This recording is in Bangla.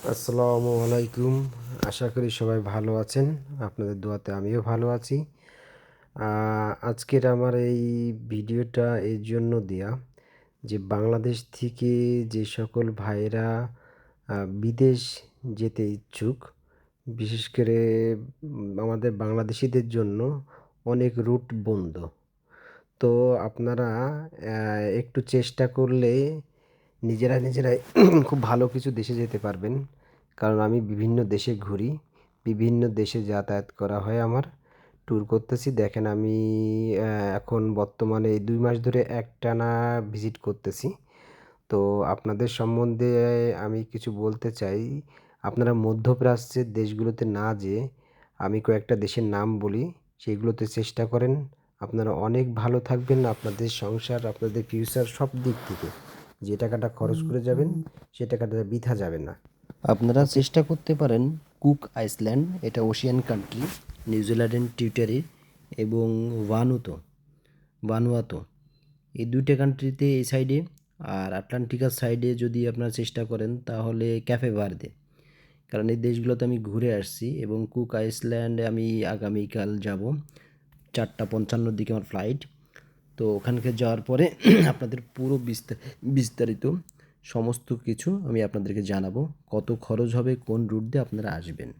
আসসালামু আলাইকুম। আশা করি সবাই ভালো আছেন। আপনাদের দোয়াতে আমিও ভালো আছি। আজকের আমার এই ভিডিওটা এর জন্য দেয়া যে বাংলাদেশ থেকে যে সকল ভাইয়েরা আহ, বিদেশ যেতে ইচ্ছুক বিশেষ করে আমাদের বাংলাদেশিদের জন্য অনেক রুট বন্ধ। তো আপনারা একটু চেষ্টা করলে নিজেরা নিজেরাই খুব ভালো কিছু দেশে যেতে পারবেন। কারণ আমি বিভিন্ন দেশে ঘুরি, বিভিন্ন দেশে যাতায়াত করা হয় আমার। ট্যুর করতেছি, দেখেন আমি এখন বর্তমানে এই দুই মাস ধরে একটানা ভিজিট করতেছি। তো আপনাদের সম্বন্ধে আমি কিছু বলতে চাই। আপনারা মধ্যপ্রাচ্যের দেশগুলোতে না যেয়ে আমি কয়েকটা দেশের নাম বলি, সেগুলোতে চেষ্টা করেন। আপনারা অনেক ভালো থাকবেন আপনাদের সংসার, আপনাদের ফিউচার সব দিক থেকে। যে টাকাটা খরচ করে যাবেন সে টাকাটা বৃথা যাবে না। আপনারা চেষ্টা করতে পারেন কুক আইসল্যান্ড এটা ওশিয়ান কান্ট্রি নিউজিল্যান্ডের টিউটারি এবং ভানুতো ভানুয়াতো। এই দুইটা কান্ট্রিতে এই সাইডে আর আটলান্টিকার সাইডে যদি আপনারা চেষ্টা করেন তাহলে ক্যাফে ভার্দে কারণ এই দেশগুলোতে আমি ঘুরে আসছি এবং কুক আইসল্যান্ডে আমি আগামীকাল যাব। চারটা পঞ্চান্নর দিকে আমার ফ্লাইট তো ওখানকে যাওয়ার পরে আপনাদের পুরো বিস্তার বিস্তারিত সমস্ত কিছু আমি আপনাদেরকে জানাব। কত খরচ হবে, কোন রুট দিয়ে আপনারা আসবেন।